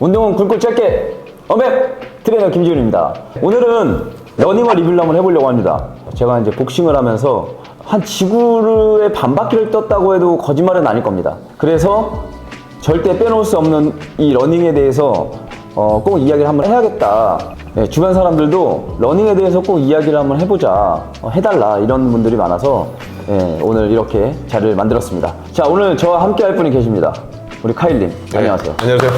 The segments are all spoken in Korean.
운동은 굵고 짧게 어맵 트레이너 김지훈입니다. 오늘은 러닝화 리뷰를 한번 해보려고 합니다. 제가 이제 복싱을 하면서 한 지구의 반바퀴를 떴다고 해도 거짓말은 아닐 겁니다. 그래서 절대 빼놓을 수 없는 이 러닝에 대해서 어, 꼭 이야기를 한번 해야겠다. 예, 주변 사람들도 러닝에 대해서 꼭 이야기를 한번 해보자, 어, 해달라 이런 분들이 많아서 예, 오늘 이렇게 자리를 만들었습니다. 자, 오늘 저와 함께 할 분이 계십니다. 우리 카일님, 안녕하세요. 네, 안녕하세요.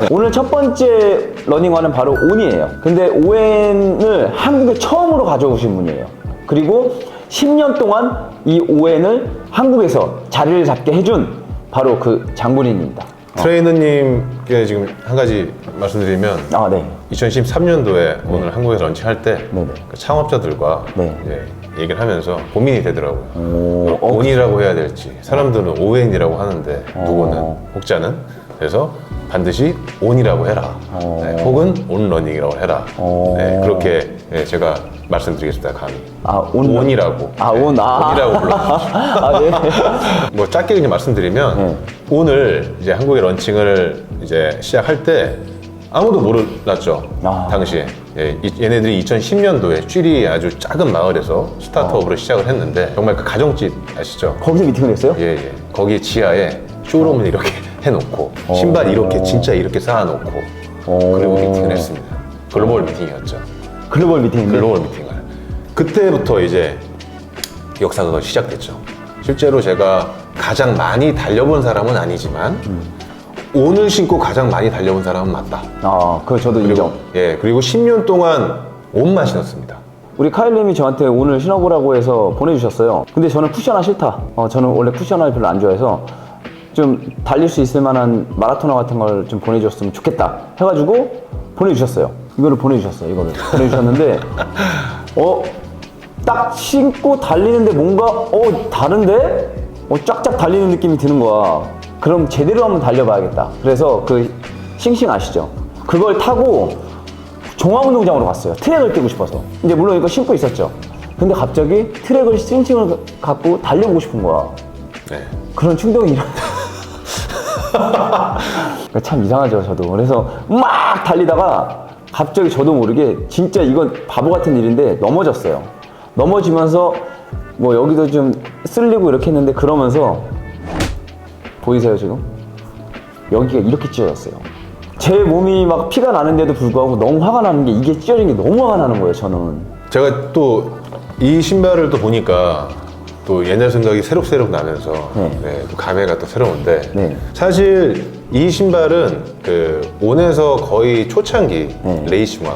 네, 오늘 첫 번째 러닝화는 바로 온이에요. 근데 ON을 한국에 처음으로 가져오신 분이에요. 그리고 10년 동안 이 ON을 한국에서 자리를 잡게 해준 바로 그 장본인입니다. 트레이너님께 지금 한 가지 말씀드리면 아, 네. 2013년도에 오늘 한국에서 런칭할 때 네네. 그 창업자들과 네. 이제 얘기를 하면서 고민이 되더라고요. 오, 어, 온이라고 해야 될지 사람들은 ON이라고 하는데 누구는 어. 혹자는 그래서 반드시 온이라고 해라. 어. 네, 혹은 온러닝이라고 해라. 어. 네, 그렇게 네, 제가 말씀드리겠습니다. 감히. 아, 온. 온이라고. 아, 온. 아. 온이라고 불러. 아, 네. 뭐 짧게 그냥 말씀드리면 네. 오늘 이제 한국에 런칭을 이제 시작할 때 아무도 몰랐죠 아. 당시에 예, 이- 얘네들이 2010년도에 쥐리 아주 작은 마을에서 스타트업으로 시작을 했는데 정말 그 가정집 아시죠? 거기서 미팅을 했어요? 예, 예. 거기 지하에 쇼룸을 이렇게 해놓고 신발 이렇게 진짜 이렇게 쌓아놓고 오. 그리고 미팅을 했습니다. 글로벌 미팅이었죠. 글로벌 미팅인데. 글로벌 미팅을. 그때부터 이제 역사가 시작됐죠. 실제로 제가 가장 많이 달려본 사람은 아니지만 오늘 신고 가장 많이 달려본 사람은 맞다. 아, 그거 저도 인정. 예, 그리고 10년 동안 옷만 신었습니다. 우리 카일님이 저한테 오늘 신어보라고 해서 보내주셨어요. 근데 저는 쿠션화 싫다. 어, 저는 원래 쿠션화를 별로 안 좋아해서 좀 달릴 수 있을 만한 마라토너 같은 걸 좀 보내주셨으면 좋겠다. 해가지고 보내주셨어요. 이거를 보내주셨어요. 이거를 보내주셨는데 어, 딱 신고 달리는데 뭔가 어 다른데? 어 쫙쫙 달리는 느낌이 드는 거야. 그럼 제대로 한번 달려봐야겠다. 그래서 그 싱싱 아시죠? 그걸 타고 종합운동장으로 갔어요. 트랙을 뛰고 싶어서. 이제 물론 이거 신고 있었죠. 근데 갑자기 트랙을 싱싱을 갖고 달려보고 싶은 거야. 네. 그런 충동이 일어나. 그러니까 참 이상하죠, 저도. 그래서 막 달리다가 갑자기 저도 모르게 진짜 이건 바보 같은 일인데 넘어졌어요. 넘어지면서 뭐 여기도 좀 쓸리고 이렇게 했는데 그러면서 보이세요, 지금? 여기가 이렇게 찢어졌어요. 제 몸이 막 피가 나는데도 불구하고 너무 화가 나는 게 이게 찢어진 게 너무 화가 나는 거예요, 저는. 제가 또 이 신발을 또 보니까 또 옛날 생각이 새록새록 나면서 네. 네, 또 감회가 또 새로운데 네. 사실 이 신발은 그 온에서 거의 초창기 네. 레이싱화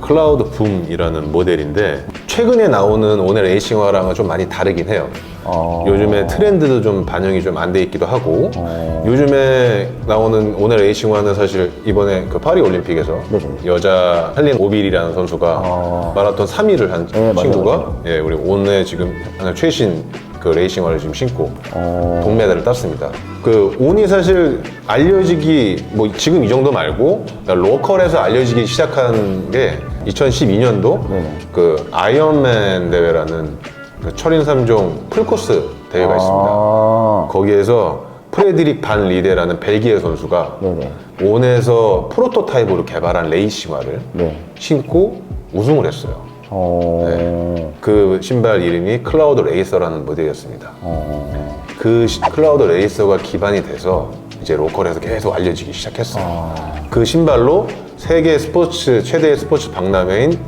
클라우드 붐이라는 모델인데 최근에 나오는 온의 레이싱화랑은 좀 많이 다르긴 해요. 어. 요즘에 트렌드도 좀 반영이 좀 안 돼 있기도 하고 어. 요즘에 나오는 오늘 레이싱화는 사실 이번에 그 파리 올림픽에서 네네. 여자 헬린 오빌이라는 선수가 어. 마라톤 3위를 한 네, 친구가 맞아요. 예, 우리 오늘 지금 최신 그 레이싱화를 지금 신고 어. 동메달을 땄습니다. 그 온이 사실 알려지기 뭐 지금 이 정도 말고 로컬에서 알려지기 시작한 게 2012년도 네네. 그 아이언맨 대회라는 그 철인 3종 풀코스 대회가 있습니다. 아. 거기에서 프레드릭 반 리데라는 벨기에 선수가 네네. 온에서 프로토타입으로 개발한 레이싱화를 네. 신고 우승을 했어요. 어. 그 신발 이름이 클라우드 레이서라는 모델이었습니다. 어. 그 시- 클라우드 레이서가 기반이 돼서 이제 로컬에서 계속 알려지기 시작했어요. 아. 그 신발로 세계 스포츠 최대의 스포츠 박람회인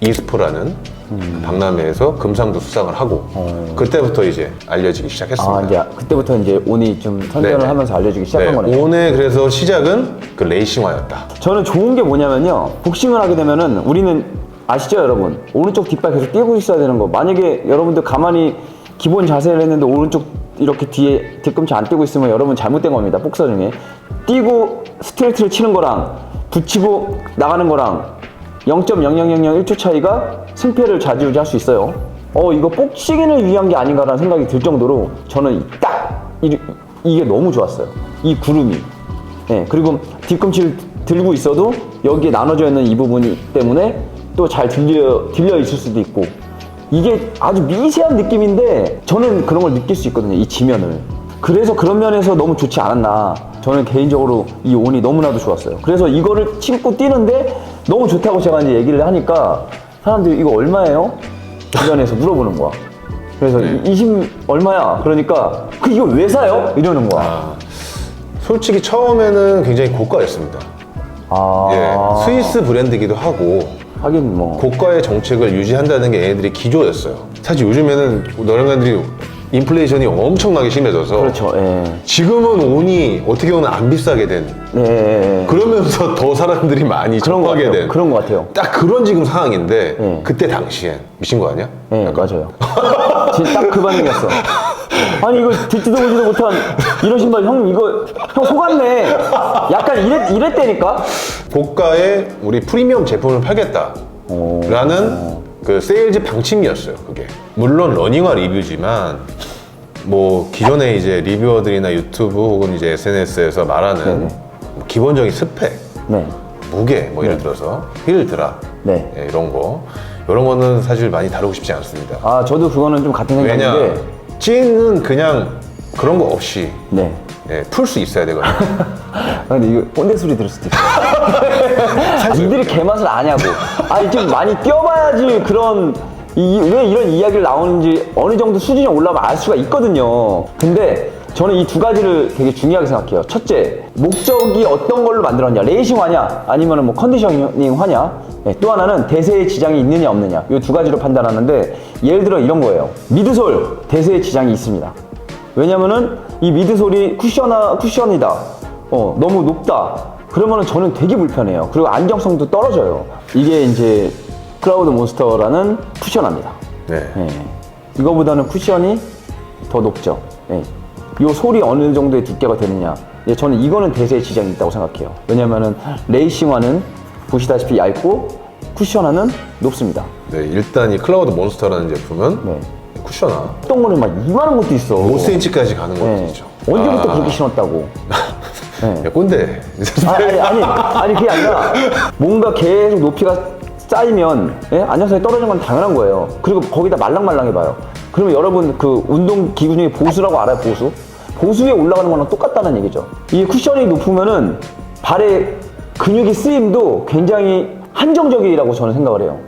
이스포라는 그 박람회에서 금상도 수상을 하고 그때부터 이제 알려지기 시작했습니다. 아, 이제 그때부터 이제 온이 좀 선전을 네네. 하면서 알려주기 시작한 네, 거네요. 온의 그래서 시작은 그 레이싱화였다. 저는 좋은 게 뭐냐면요. 복싱을 하게 되면은 우리는 아시죠, 여러분? 오른쪽 뒷발 계속 뛰고 있어야 되는 거. 만약에 여러분들 가만히 기본 자세를 했는데 오른쪽 이렇게 뒤에 뒤꿈치 안 뛰고 있으면 여러분 잘못된 겁니다. 복서 중에. 뛰고 스트레이트를 치는 거랑 붙이고 나가는 거랑 0.0001초 차이가 승패를 좌지우지할 수 있어요. 어, 이거 복싱인을 위한 게 아닌가라는 생각이 들 정도로 저는 딱 이, 이게 너무 좋았어요. 이 구름이. 예, 그리고 뒤꿈치를 들고 있어도 여기에 나눠져 있는 이 부분이 때문에 또 잘 들려, 들려 있을 수도 있고 이게 아주 미세한 느낌인데 저는 그런 걸 느낄 수 있거든요. 이 지면을. 그래서 그런 면에서 너무 좋지 않았나. 저는 개인적으로 이 온이 너무나도 좋았어요. 그래서 이거를 신고 뛰는데 너무 좋다고 제가 이제 얘기를 하니까 사람들이 이거 얼마예요? 주변에서 물어보는 거야. 그래서 네. 20 얼마야? 그러니까 그 이거 왜 사요? 이러는 거야. 아, 솔직히 처음에는 굉장히 고가였습니다. 아, 예, 스위스 브랜드기도 하고 하긴 뭐 고가의 정책을 유지한다는 게 얘네들이 기조였어요. 사실 요즘에는 너랑간들이 인플레이션이 엄청나게 심해져서 그렇죠. 예. 지금은 온이 어떻게 보면 안 비싸게 된 네, 예, 예. 그러면서 더 사람들이 많이 그런 것 접하게 같아요. 된 그런 것 같아요. 딱 그런 지금 상황인데 네. 그때 당시엔 미친 거 아니야? 네, 맞아요. 진짜 딱 그 반응이었어. 아니, 이거 듣지도 보지도 못한 이런 신발, 형, 이거, 형 속았네. 약간 이랬, 이랬다니까? 고가의 우리 프리미엄 제품을 팔겠다 라는 그 세일즈 방침이었어요. 그게 물론 러닝화 리뷰지만 뭐 기존에 이제 리뷰어들이나 유튜브 혹은 이제 SNS에서 말하는. 뭐 기본적인 스펙, 네. 무게 뭐 예를 들어서 힐 드랍 네. 예, 이런 거 이런 거는 사실 많이 다루고 싶지 않습니다. 아, 저도 그거는 좀 같은 왜냐 생각인데. 찐은 그냥 그런 거 없이 네. 예, 풀수 있어야 되거든요. 아, 근데 이거 꼰대 소리 들을 수도 있어. 니들이 개맛을 아냐고. 아니, 좀 많이 뛰어봐야지 그런, 이, 왜 이런 이야기를 나오는지 어느 정도 수준이 올라가면 알 수가 있거든요. 근데 저는 이 두 가지를 되게 중요하게 생각해요. 첫째, 목적이 어떤 걸로 만들었냐. 레이싱화냐, 아니면 뭐 컨디셔닝화냐. 네, 또 하나는 대세에 지장이 있느냐, 없느냐. 이 두 가지로 판단하는데, 예를 들어 이런 거예요. 미드솔, 대세에 지장이 있습니다. 왜냐면은 이 미드솔이 쿠션아, 쿠션이다. 어, 너무 높다. 그러면은 저는 되게 불편해요. 그리고 안정성도 떨어져요. 이게 이제 클라우드 몬스터라는 쿠션합니다. 네. 예. 이거보다는 쿠션이 더 높죠. 예. 이 솔이 어느 정도의 두께가 되느냐. 예, 저는 이거는 대세에 지장이 있다고 생각해요. 왜냐면은 레이싱화는 보시다시피 얇고 쿠션화는 높습니다. 네, 일단 이 클라우드 몬스터라는 제품은 네. 쿠션화 어떤 거는 막 이만한 것도 있어. 5cm까지 가는 것도 예. 있죠. 언제부터 아, 그렇게 신었다고. 예. 야, 꼰대. 아, 아니, 아니, 아니, 그게 아니라 뭔가 계속 높이가 쌓이면 예? 안정성이 떨어지는 건 당연한 거예요. 그리고 거기다 말랑말랑해 봐요. 그러면 여러분 그 운동 기구 중에 보수라고 알아요, 보수? 보수 위에 올라가는 거랑 똑같다는 얘기죠. 이 쿠션이 높으면은 발의 근육의 쓰임도 굉장히 한정적이라고 저는 생각을 해요.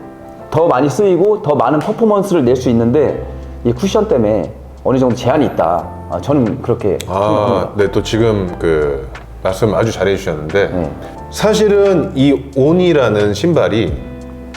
더 많이 쓰이고 더 많은 퍼포먼스를 낼 수 있는데 이 쿠션 때문에 어느 정도 제한이 있다. 아, 저는 그렇게 아, 생각합니다. 네, 또 지금 그 말씀 아주 잘해 주셨는데 네. 사실은 이 온이라는 신발이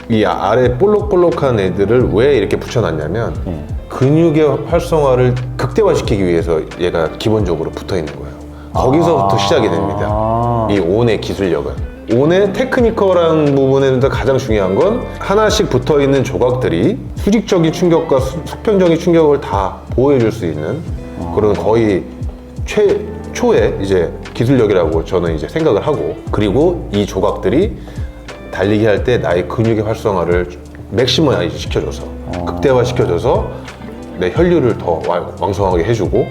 이 아래 볼록볼록한 애들을 왜 이렇게 붙여놨냐면 네. 근육의 활성화를 극대화시키기 위해서 얘가 기본적으로 붙어 있는 거예요. 거기서부터 시작이 됩니다. 아. 이 온의 기술력은. 온의 테크니컬한 부분에는 가장 중요한 건 하나씩 붙어 있는 조각들이 수직적인 충격과 수- 수평적인 충격을 다 보호해줄 수 있는 그런 거의 최 초의 이제 기술력이라고 저는 이제 생각을 하고 그리고 이 조각들이 달리기 할 때 나의 근육의 활성화를 맥시머이즈 시켜줘서 극대화 시켜줘서 내 혈류를 더 와- 왕성하게 해주고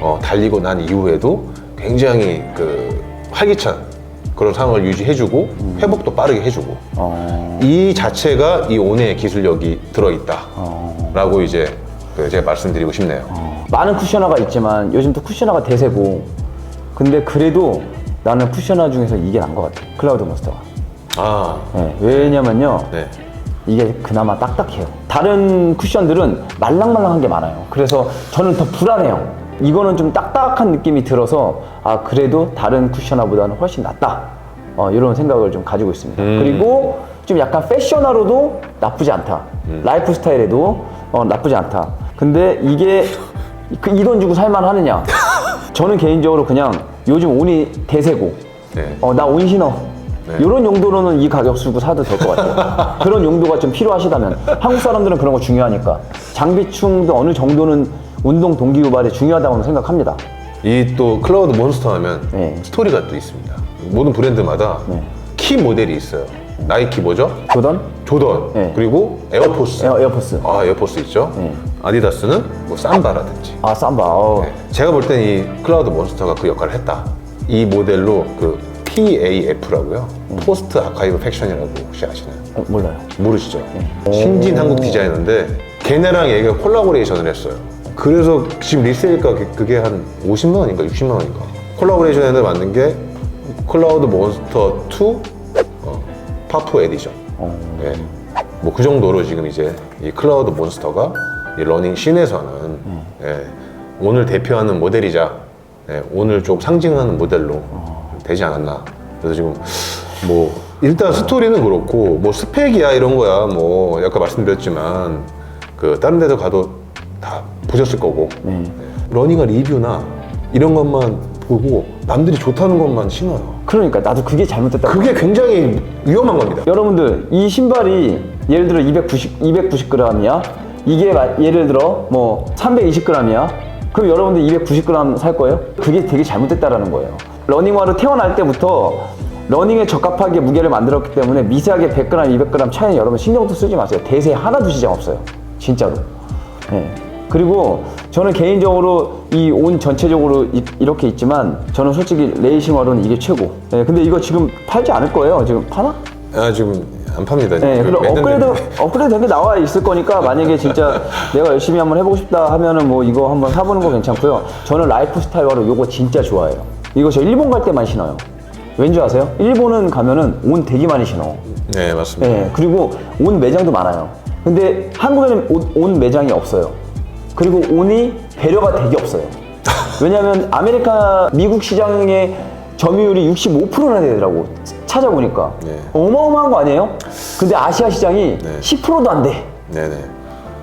어, 달리고 난 이후에도 굉장히 그 활기찬 그런 상황을 유지해주고 회복도 빠르게 해주고. 어. 이 자체가 이 온의 기술력이 들어있다라고 이제 그 제가 말씀드리고 싶네요. 많은 쿠셔너가 있지만 요즘 또 쿠셔너가 대세고. 근데 그래도 나는 쿠셔너 중에서 이게 난 것 같아. 클라우드 몬스터가. 아, 네, 왜냐면요. 네. 이게 그나마 딱딱해요. 다른 쿠션들은 말랑말랑한 게 많아요. 그래서 저는 더 불안해요. 이거는 좀 딱딱한 느낌이 들어서 아 그래도 다른 쿠셔너보다는 훨씬 낫다. 어, 이런 생각을 좀 가지고 있습니다. 그리고 좀 약간 패셔너로도 나쁘지 않다. 라이프 스타일에도 어, 나쁘지 않다. 근데 이게 이돈 주고 살만 하느냐? 저는 개인적으로 그냥 요즘 온이 대세고 네. 어, 나 온 신어. 네. 이런 용도로는 이 가격 주고 사도 될 것 같아요. 그런 용도가 좀 필요하시다면. 한국 사람들은 그런 거 중요하니까. 장비충도 어느 정도는 운동 동기 유발에 중요하다고 생각합니다. 이 또 클라우드 몬스터 하면 네. 스토리가 또 있습니다. 모든 브랜드마다 네. 키 모델이 있어요. 나이키 뭐죠? 조던? 조던 네. 그리고 에어포스. 에어, 에어포스. 아 에어포스 있죠. 네. 아디다스는 뭐 삼바라든지. 아, 삼바. 어. 네. 제가 볼 땐 이 클라우드 몬스터가 그 역할을 했다. 이 모델로 그 PAF라고요. 포스트 아카이브 팩션이라고 혹시 아시나요? 어, 몰라요. 모르시죠? 신진 한국 디자이너인데 걔네랑 얘가 콜라보레이션을 했어요. 그래서 지금 리세일 가격 그게 한 50만 원인가 60만 원인가 콜라보레이션 해서 만든 게 클라우드 몬스터 2 어, 파프 에디션. 예. 뭐 그 정도로 지금 이제 이 클라우드 몬스터가 이 러닝 씬에서는 예, 오늘 대표하는 모델이자 예, 오늘 좀 상징하는 모델로 되지 않았나. 그래서 지금 뭐 일단 스토리는 그렇고 뭐 스펙이야 이런 거야 뭐 아까 말씀드렸지만 그 다른 데서 가도 다 보셨을 거고 예, 러닝화 리뷰나 이런 것만 보고 남들이 좋다는 것만 신어요. 그러니까 나도 그게 잘못됐다. 그게 굉장히 위험한 겁니다. 여러분들 이 신발이 예를 들어 290 290g이야. 이게 마- 예를 들어 뭐 320g이야. 그럼 여러분들 290g 살 거예요? 그게 되게 잘못됐다라는 거예요. 러닝화로 태어날 때부터 러닝에 적합하게 무게를 만들었기 때문에 미세하게 100g, 200g 차이는 여러분 신경도 쓰지 마세요. 대세 하나도 지장 없어요. 진짜로. 예. 그리고 저는 개인적으로 이 온 전체적으로 이, 렇게 있지만 저는 솔직히 레이싱화로는 이게 최고. 예, 근데 이거 지금 팔지 않을 거예요. 지금 파나? 아 지금 안 팝니다. 네, 그리고 몇 업그레이드. 업그레이드 된 게 나와 있을 거니까 만약에 진짜 내가 열심히 한번 해보고 싶다 하면은 뭐 이거 한번 사보는 거 괜찮고요. 저는 라이프 스타일화로 이거 진짜 좋아해요. 이거 저 일본 갈 때만 신어요. 왠지 아세요? 일본은 가면은 온 되게 많이 신어. 네 맞습니다. 네, 그리고 온 매장도 많아요. 근데 한국에는 온, 온 매장이 없어요. 그리고 온이 배려가 되게 없어요. 왜냐하면 아메리카 미국 시장의 점유율이 65%나 되더라고. 찾아보니까 네. 어마어마한 거 아니에요? 근데 아시아 시장이 네. 10%도 안 돼. 네네.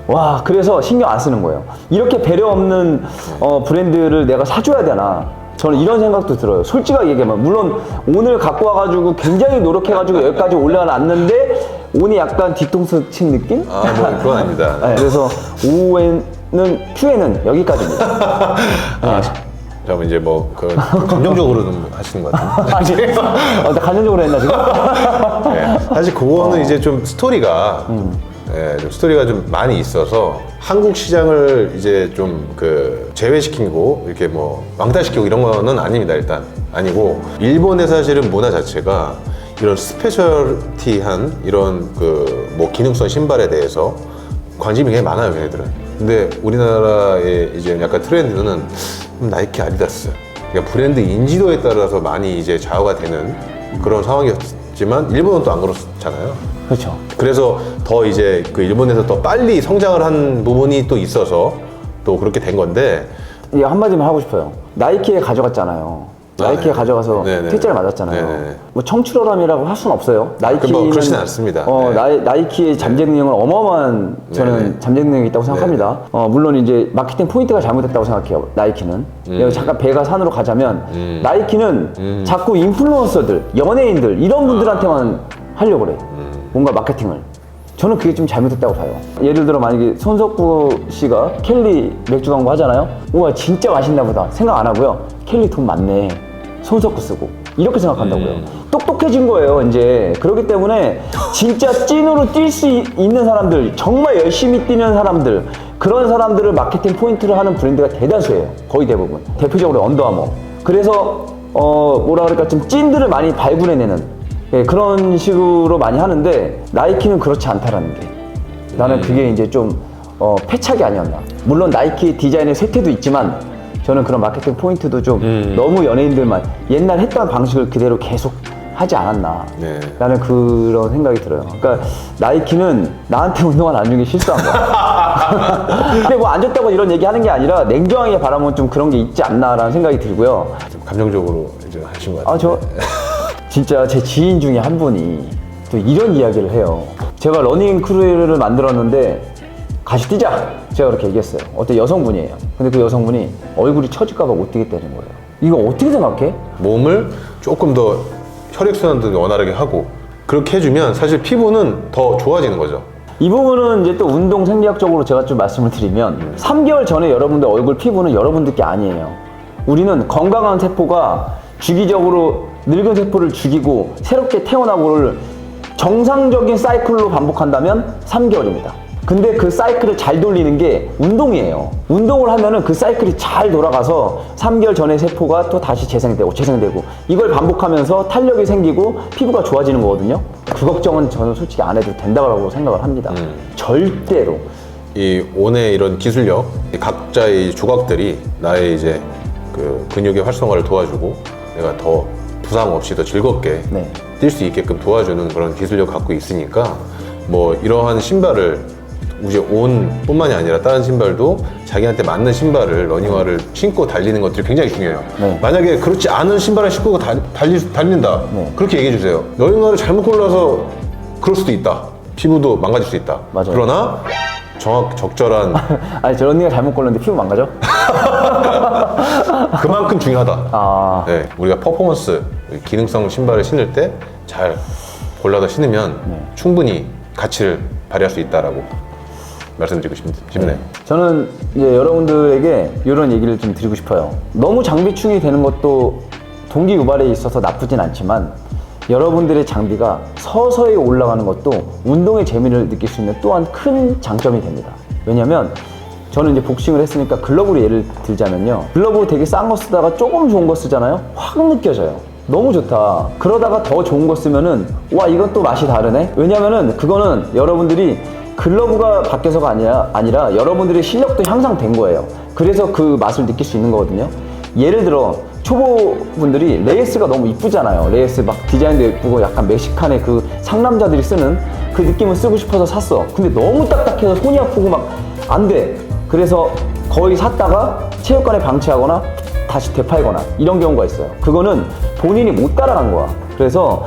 와, 그래서 신경 안 쓰는 거예요. 이렇게 배려 없는 어, 브랜드를 내가 사줘야 되나? 저는 이런 생각도 들어요. 솔직하게 얘기하면. 물론 오늘 갖고 와가지고 굉장히 노력해가지고 여기까지 올라놨는데 온이 약간 뒤통수 친 느낌? 아 뭐 그건 아닙니다. 네, 그래서 오후에는 Q에는 여기까지입니다. 아, 그럼 이제 뭐그 감정적으로는 뭐 하시는 것 같은데. 아니, 어, 나 감정적으로 했나 지금? 네. 사실 그거는 이제 좀 스토리가 예, 좀 스토리가 좀 많이 있어서 한국 시장을 이제 좀 그 제외시키고 이렇게 뭐 왕따시키고 이런 거는 아닙니다 일단 아니고 일본의 사실은 문화 자체가 이런 스페셜티한 이런 그 뭐 기능성 신발에 대해서 관심이 굉장히 많아요 걔네들은 근데 우리나라의 이제 약간 트렌드는 나이키 아디다스 그러니까 브랜드 인지도에 따라서 많이 이제 좌우가 되는 그런 상황이었지만 일본은 또 안 그렇잖아요 그렇죠. 그래서 더 이제 그 일본에서 더 빨리 성장을 한 부분이 또 있어서 또 그렇게 된 건데 이 한마디만 하고 싶어요. 나이키에 가져갔잖아요. 아, 나이키에 네. 가져가서 네네. 퇴짜를 맞았잖아요. 네네. 뭐 청출어람이라고 할 수는 없어요. 나이키는 뭐 그렇지는 않습니다. 어, 네. 나이, 나이키의 잠재 능력은 어마어마한 저는 네네. 잠재 능력이 있다고 생각합니다. 어, 물론 이제 마케팅 포인트가 잘못됐다고 생각해요. 나이키는. 여기 잠깐 배가 산으로 가자면 나이키는 자꾸 인플루언서들, 연예인들 이런 분들한테만 하려고 그래. 뭔가 마케팅을. 저는 그게 좀 잘못됐다고 봐요. 예를 들어 만약에 손석구 씨가 켈리 맥주 광고 하잖아요. 우와 진짜 맛있나 보다 생각 안 하고요. 켈리 돈 많네. 손석구 쓰고 이렇게 생각한다고요. 똑똑해진 거예요 이제. 그렇기 때문에 진짜 찐으로 뛸 수 있는 사람들, 정말 열심히 뛰는 사람들 그런 사람들을 마케팅 포인트를 하는 브랜드가 대다수예요. 거의 대부분. 대표적으로 언더아머. 그래서 어 뭐라 그럴까 좀 찐들을 많이 발굴해내는 예, 그런 식으로 많이 하는데 나이키는 그렇지 않다라는 게 나는 그게 이제 좀 어, 패착이 아니었나 물론 나이키 디자인의 쇠퇴도 있지만 저는 그런 마케팅 포인트도 좀 너무 연예인들만 옛날 했던 방식을 그대로 계속 하지 않았나 네. 라는 그런 생각이 들어요 그러니까 나이키는 나한테 운동화 나중에 실수한 거야 근데 뭐안 좋다고 이런 얘기 하는 게 아니라 냉정하게 바라보면 좀 그런 게 있지 않나라는 생각이 들고요 좀 감정적으로 이제 하신 것 같아요. 아, 저 진짜 제 지인 중에 한 분이 또 이런 이야기를 해요. 제가 러닝 크루를 만들었는데 같이 뛰자. 제가 그렇게 얘기했어요. 어떤 여성분이에요. 근데 그 여성분이 얼굴이 처질까봐 못 뛰겠다는 거예요. 이거 어떻게 생각해? 몸을 조금 더 혈액순환도 원활하게 하고 그렇게 해주면 사실 피부는 더 좋아지는 거죠. 이 부분은 이제 또 운동 생리학적으로 제가 좀 말씀을 드리면 3개월 전에 여러분들 얼굴 피부는 여러분들 게 아니에요. 우리는 건강한 세포가 주기적으로 늙은 세포를 죽이고 새롭게 태어나고를 정상적인 사이클로 반복한다면 3개월입니다. 근데 그 사이클을 잘 돌리는 게 운동이에요. 운동을 하면은 그 사이클이 잘 돌아가서 3개월 전에 세포가 또 다시 재생되고 재생되고 이걸 반복하면서 탄력이 생기고 피부가 좋아지는 거거든요. 그 걱정은 저는 솔직히 안 해도 된다고 생각을 합니다. 절대로. 이 온의 이런 기술력, 이 각자의 조각들이 나의 이제 그 근육의 활성화를 도와주고 내가 더 부상 없이 더 즐겁게 네. 뛸수 있게끔 도와주는 그런 기술력 갖고 있으니까 뭐 이러한 신발을 이제 온뿐만이 아니라 다른 신발도 자기한테 맞는 신발을 러닝화를 신고 달리는 것들이 굉장히 중요해요. 네. 만약에 그렇지 않은 신발을 신고 달, 달리, 달린다. 네. 그렇게 얘기해 주세요. 러닝화를 잘못 골라서 그럴 수도 있다. 피부도 망가질 수 있다. 맞아요. 그러나 정확 적절한 아니 저 언니가 잘못 골랐는데 피부 망가져? 그만큼 중요하다. 아 네, 우리가 퍼포먼스 기능성 신발을 신을 때 잘 골라서 신으면 네. 충분히 가치를 발휘할 수 있다라고 말씀드리고 싶, 싶네요. 저는 이제 여러분들에게 이런 얘기를 좀 드리고 싶어요. 너무 장비충이 되는 것도 동기 유발에 있어서 나쁘진 않지만 여러분들의 장비가 서서히 올라가는 것도 운동의 재미를 느낄 수 있는 또한 큰 장점이 됩니다. 왜냐면 저는 이제 복싱을 했으니까 글러브를 예를 들자면요. 글러브 되게 싼 거 쓰다가 조금 좋은 거 쓰잖아요. 확 느껴져요. 너무 좋다. 그러다가 더 좋은 거 쓰면은 와 이건 또 맛이 다르네. 왜냐면은 그거는 여러분들이 글러브가 바뀌어서가 아니라 아니라 여러분들의 실력도 향상된 거예요. 그래서 그 맛을 느낄 수 있는 거거든요. 예를 들어 초보분들이 레이스가 너무 이쁘잖아요. 레이스 막 디자인도 예쁘고 약간 멕시칸의 그 상남자들이 쓰는 그 느낌을 쓰고 싶어서 샀어. 근데 너무 딱딱해서 손이 아프고 막 안 돼. 그래서 거의 샀다가 체육관에 방치하거나 다시 되팔거나 이런 경우가 있어요. 그거는 본인이 못 따라간 거야. 그래서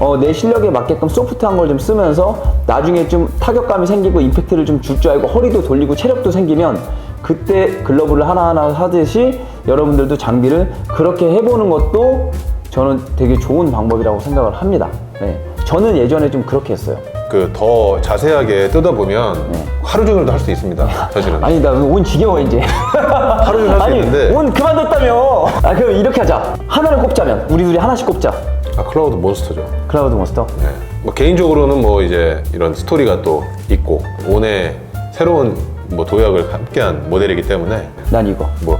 어, 내 실력에 맞게끔 소프트한 걸 좀 쓰면서 나중에 좀 타격감이 생기고 임팩트를 좀 줄 줄 알고 허리도 돌리고 체력도 생기면 그때 글러브를 하나하나 사듯이 여러분들도 장비를 그렇게 해보는 것도 저는 되게 좋은 방법이라고 생각을 합니다. 네. 저는 예전에 좀 그렇게 했어요. 그 더 자세하게 뜯어보면 하루 종일도 할 수 있습니다. 사실은. 네. 아니 나 온 지겨워 이제. 하루 종일 할 수 아니 있는데 온 그만뒀다며. 아 그럼 이렇게 하자. 하나를 꼽자면 우리 둘이 하나씩 꼽자. 아, 클라우드 몬스터죠. 클라우드 몬스터. 네. 뭐 개인적으로는 뭐 이제 이런 스토리가 또 있고 온의 새로운 뭐 도약을 함께한 모델이기 때문에 난 이거. 뭐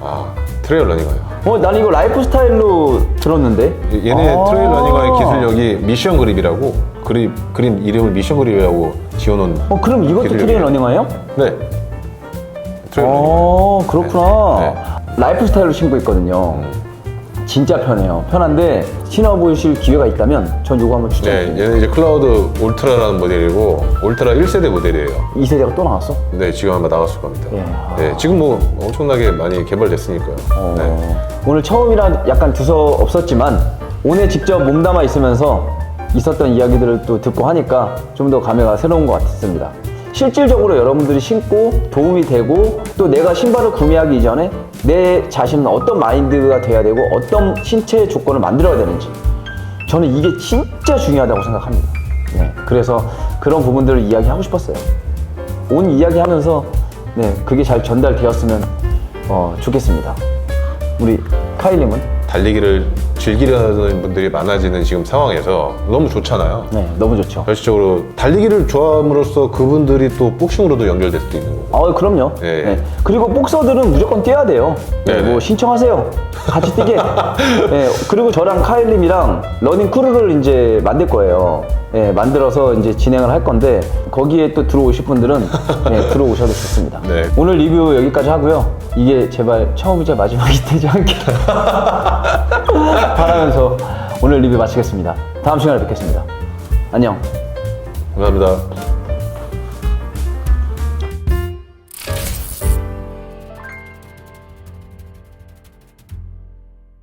아, 트레일 러닝화요. 어, 난 이거 라이프 스타일로 들었는데. 얘네 아. 트레일 러닝화의 기술력이 미션 그립이라고 그립 그림 이름을 미션 그립이라고 지어놓은 어, 그럼 이것도 기술력이에요. 트레일 러닝화예요? 네. 트레일 러닝화. 어, 그렇구나. 네. 라이프 스타일로 신고 있거든요. 진짜 편해요. 편한데 신어보실 기회가 있다면 전 이거 한번 네, 추천드립니다. 얘는 이제 클라우드 울트라라는 모델이고 울트라 1세대 모델이에요. 이 2세대가 또 나왔어? 네, 지금 아마 나왔을 겁니다. 예. 네, 지금 뭐 엄청나게 많이 개발됐으니까요. 어, 네. 오늘 처음이라 약간 두서 없었지만 오늘 직접 몸담아 있으면서 있었던 이야기들을 또 듣고 하니까 좀 더 감회가 새로운 것 같습니다. 실질적으로 여러분들이 신고 도움이 되고 또 내가 신발을 구매하기 이전에 내 자신은 어떤 마인드가 돼야 되고 어떤 신체 조건을 만들어야 되는지 저는 이게 진짜 중요하다고 생각합니다. 네, 그래서 그런 부분들을 이야기하고 싶었어요. 온 이야기하면서 네, 그게 잘 전달되었으면 어, 좋겠습니다. 우리 카일님은 달리기를 즐기려는 분들이 많아지는 지금 상황에서 너무 좋잖아요. 네, 너무 좋죠. 결실적으로 달리기를 좋아함으로써 그분들이 또 복싱으로도 연결될 수도 있는 거고. 아, 그럼요. 네. 네. 그리고 복서들은 무조건 뛰어야 돼요. 네, 네네. 뭐 신청하세요. 같이 뛰게. 네, 그리고 저랑 카일님이랑 러닝 크루를 이제 만들 거예요. 네, 만들어서 이제 진행을 할 건데 거기에 또 들어오실 분들은 네, 들어오셔도 좋습니다. 네. 오늘 리뷰 여기까지 하고요. 이게 제발 처음이자 마지막이 되지 않게 바라면서 오늘 리뷰 마치겠습니다. 다음 시간에 뵙겠습니다. 안녕. 감사합니다.